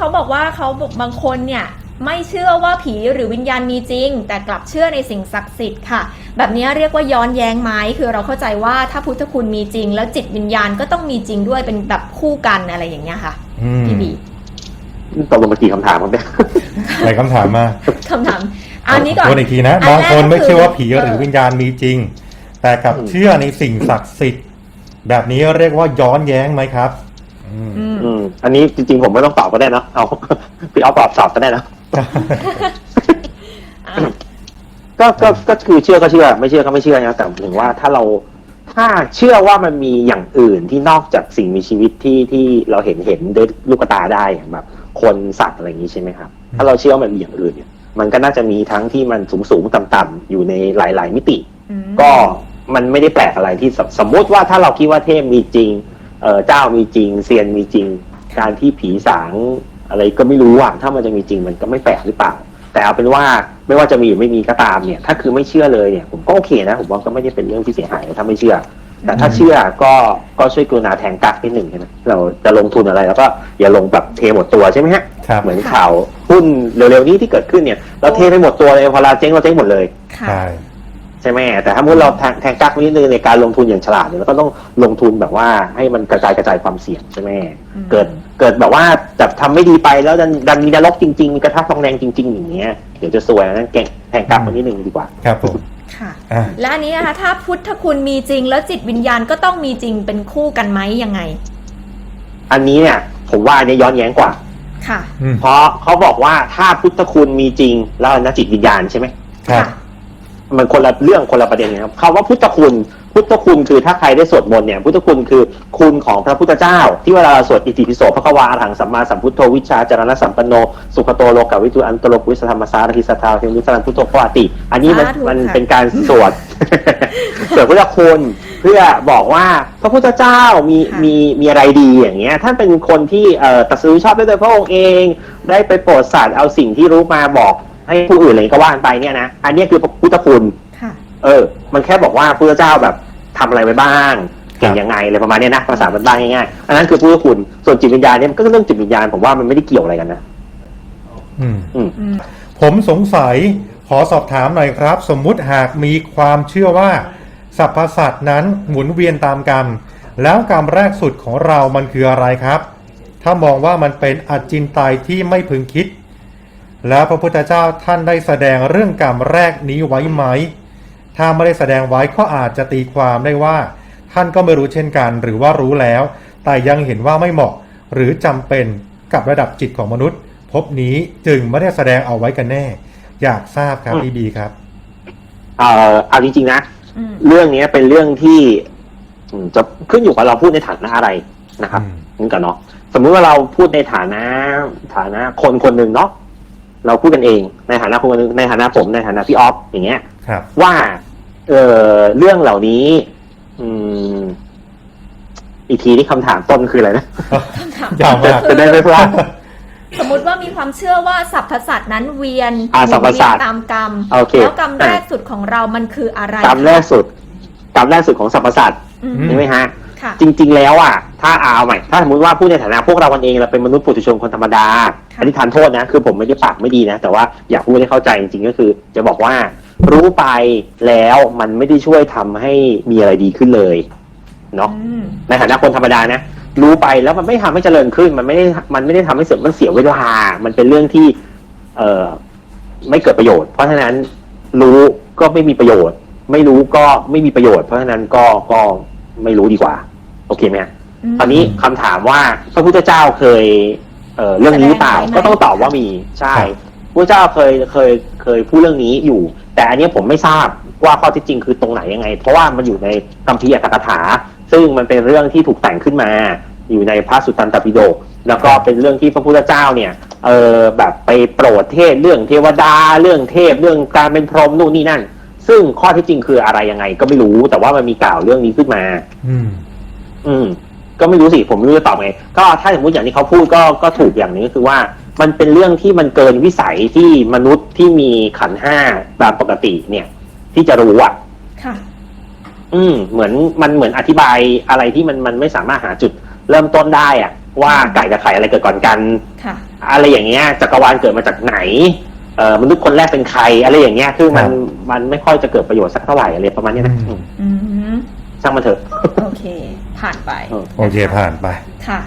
เขาบอกว่าเขาบอกบางคนเนี่ยไม่เชื่อว่าผีหรือวิญญาณมีจริง แต่กลับเชื่อในสิ่งศักดิ์สิทธิ์ค่ะ แบบนี้เรียกว่าย้อนแย้งไหมคือเราเข้าใจว่าถ้าพุทธคุณมีจริง แล้วจิตวิญญาณก็ต้องมีจริงด้วยเป็นแบบคู่กันอะไรอย่างเงี้ยค่ะอืมพี่บีตกลงมากี่คำถามครับเนี่ยหลายคำถามมากคำถาม อันนี้ก่อนทวนอีกทีนะอันแรกบางคนไม่เชื่อว่าผีก็คือหรือวิญญาณมีจริง แต่กลับอืมเชื่อในสิ่งศักดิ์สิทธิ์แบบนี้เรียกว่าย้อนแย้งไหมครับ อืมอืมอืม อันนี้จริงๆผมไม่ต้องตอบก็ได้นะเอา พี่เอาตอบตอบก็ได้นะ อะก็ก็ก็คือเชื่อก็เชื่อ ไม่เชื่อก็ไม่เชื่อนะแต่ถึงว่าถ้าเราถ้าเชื่อว่ามันมีอย่างอื่นที่นอกจากสิ่งมีชีวิตที่ที่เราเห็นเห็นด้วยลูกตาได้อย่างแบบ คนสัตว์อะไรอย่างนี้ใช่ไหมครับถ้าเราเชื่อว่ามันมีอย่างอื่นเนี่ยมันก็น่าจะมีทั้งที่มันสูงสูงต่ำต่ำๆอยู่ในหลาย ๆ มิติ อืมก็มันไม่ได้แปลกอะไรที่สสมมติว่าถ้าเราคิดว่าเทพมีจริง เออเจ้ามีจริงเซียนมีจริง การที่ผีสางอะไรก็ไม่รู้อะถ้ามันจะมีจริงมันก็ไม่แปลกหรือเปล่า แต่เอาเป็นว่าไม่ว่าจะมีหรือไม่มีก็ตามเนี่ย ถ้าคือไม่เชื่อเลยเนี่ยผมก็โอเคนะผมว่าก็ไม่ได้เป็นเรื่องที่เสียหายถ้าไม่เชื่อ แต่ถ้าเชื่อก็ก็ช่วยกรุณาแทงกักนิดหนึ่งใช่ไหมเราจะลงทุนอะไรแล้วก็อย่าลงแบบเทหมดตัวใช่ไหมฮะครับเหมือนข่าวหุ้นเร็วๆนี้ที่เกิดขึ้นเนี่ยเราเทไปหมดตัวเลยพอเราเจ๊งเราเจ๊งหมดเลยค่ะใช่ ใช่ไหมแต่ถ้ามุดเราแทงแทงกักไว้นิดนึงในการลงทุนอย่างฉลาดเนี่ยเราก็ต้องลงทุนแบบว่าให้มันกระจายกระจายความเสี่ยงใช่ไหมอืมเกิดเกิดแบบว่าจับทำไม่ดีไปแล้วดันดันมีนรกจริง ๆ มีกระทะทองแดงจริง ๆ อย่างเงี้ยเดี๋ยวจะซวยนั้นเก่งแทงกักไว้นิดนึงดีกว่า ครับผมค่ะอะและอันนี้นะคะถ้าพุทธคุณมีจริง แล้วจิตวิญญาณก็ต้องมีจริงเป็นคู่กันไหมยังไง อันนี้เนี่ย ผมว่าอันนี้ย้อนแย้งกว่า ค่ะอืมเพราะเขาบอกว่าถ้าพุทธคุณมีจริงแล้วนักจิตวิญญาณใช่ไหมครับ มันคนละเรื่องคนละประเด็นนะครับคำว่าพุทธคุณ พุทธคุณคือถ้าใครได้สวดมนต์เนี่ย พุทธคุณคือคุณของพระพุทธเจ้า ที่เวลาเราสวดอิติปิโสพระควาอรหังสัมมาสัมพุทโธวิชาจารณสัมปันโน สุขโตโลกาวิทูอันตโลกุวิสธรรมสารทิสัทธาเทวิสรันพุทโธปวาติ อันนี้มันสาธุมันค่ะเป็นการสวดสวดพุทธคุณเพื่อบอกว่าพระพุทธเจ้ามีมีมีอะไรดีอย่างเงี้ยท่านเป็นคนที่เอ่อตรัสรู้ชอบด้วยตัวพระองค์เอง ได้ไปโปรดสัตว์เอาสิ่งที่รู้มาบอก ให้ผู้อื่นอะไรก็ว่ากันไปเนี่ยนะอันเนี้ยคือพุทธคุณค่ะเออ มันแค่บอกว่าพระเจ้าแบบทำอะไรไปบ้างเก่งยังไงอะไรประมาณเนี้ยนะภาษาบ้านๆง่ายๆอันนั้นคือพุทธคุณส่วนจิตวิญญาณเนี่ยมันก็เรื่องจิตวิญญาณผมว่ามันไม่ได้เกี่ยวอะไรกันนะอืมอืมอืมผมสงสัยขอสอบถามหน่อยครับ สมมุติหากมีความเชื่อว่าสรรพสัตว์นั้นหมุนเวียนตามกรรม แล้วกรรมแรกสุดของเรามันคืออะไรครับ ถ้ามองว่ามันเป็นอจินไตยที่ไม่พึงคิด แล้วพระพุทธเจ้าท่านได้แสดงเรื่องกรรมแรกนี้ไว้ไหม ถ้าไม่ได้แสดงไว้ก็อาจจะตีความได้ว่า ท่านก็ไม่รู้เช่นกัน หรือว่ารู้แล้ว แต่ยังเห็นว่าไม่เหมาะหรือจำเป็นกับระดับจิตของมนุษย์ พบนี้จึงไม่ได้แสดงเอาไว้กันแน่ อยากทราบครับอืมพี่บีครับเอ่อเอาจริงๆนะอืมเรื่องนี้เป็นเรื่องที่อืมจะขึ้นอยู่กับเราพูดในฐานะอะไรนะครับอืมนี่ก่อนเนาะสมมุติว่าเราพูดในฐานะฐานะคนคนหนึ่งเนาะ เราพูดกันเองในฐานะคนคนหนึ่งในฐานะผมในฐานะพี่ออฟอย่างเงี้ยครับว่า เออเรื่องเหล่านี้ อืม อีกทีที่คำถามต้นคืออะไรนะคำถามยาวจะมากจะได้ไม่พลาดสมมุติว่ามีความเชื่อว่าสรรพสัตว์นั้นเวียนอ่าหมุนสรรพสัตว์เวียนตามกรรมโอเคแล้วกรรมแรกสุดของเรามันคืออะไรกรรมแรกสุดกรรมแรกสุดของสรรพสัตว์อืมอืใช่ไหมฮะ ค่ะ จริง ๆ แล้วอะถ้าเอาใหม่ถ้าสมมติว่าพูดในฐานะพวกเรากันเองเราเป็นมนุษย์ปุถุชนคนธรรมดาค่ะอันนี้ทานโทษนะ คือผมไม่ได้ปากไม่ดีนะ แต่ว่าอยากพูดให้เข้าใจจริงๆก็คือ จะบอกว่า รู้ไปแล้วมันไม่ได้ช่วยทำให้มีอะไรดีขึ้นเลยเนาะอืมในฐานะคนธรรมดานะรู้ไปแล้วมันไม่ทำให้เจริญขึ้น มันไม่ได้มันไม่ได้ทำให้เสื่อมมันเสียเวลามันเป็นเรื่องที่ เอ่อไม่เกิดประโยชน์ เพราะฉะนั้นรู้ก็ไม่มีประโยชน์ ไม่รู้ก็ไม่มีประโยชน์ เพราะฉะนั้นก็ก็ไม่รู้ดีกว่า โอเคไหมฮะมตอนนี้คำถามว่าพระพุทธเจ้าเคยเอ่อเรื่องนี้หรือเปล่าแสดงไว้ไหมก็ต้องตอบว่ามีใช่ครับพระเจ้าเคยเคยเคยพูดเรื่องนี้อยู่ แต่อันเนี้ยผมไม่ทราบว่าข้อเที่จริงคือตรงไหนยังไง เพราะว่ามันอยู่ในคัมภีร์อัตถกถา ซึ่งมันเป็นเรื่องที่ถูกแต่งขึ้นมา อยู่ในพระสุตตันตปิฎกแล้วก็เป็นเรื่องที่พระพุทธเจ้าเนี่ยเออแบบไปโปรดเทศเรื่องเทวดาเรื่องเทพเรื่องการเป็นพรหมนู่นนี่นั่น ซึ่งข้อเที่จริงคืออะไรยังไง ก็ไม่รู้แต่ว่ามันมีกล่าวเรื่องนี้ขึ้นมา อืม ก็ไม่รู้สิผมไม่รู้จะตอบไงก็ถ้าสมมติอย่างที่เขาพูดก็ก็ถูกอย่างนึงก็คือว่า มันเป็นเรื่องที่มันเกินวิสัยที่มนุษย์ที่มีขันห้าตามปกติเนี่ย ที่จะรู้อะค่ะ อืม เหมือนมันเหมือนอธิบายอะไรที่มันมันไม่สามารถหาจุดเริ่มต้นได้อะ ว่าไก่จะไข่อะไรเกิดก่อนกัน ค่ะ อะไรอย่างเงี้ยจักรวาลเกิดมาจากไหนเอ่อมนุษย์คนแรกเป็นใคร อะไรอย่างเงี้ย คือมันมันไม่ค่อยจะเกิดประโยชน์สักเท่าไหร่อะไรประมาณนี้นะ ช่างมันเถอะ โอเค ผ่านไปโอเคผ่านไปค่ะ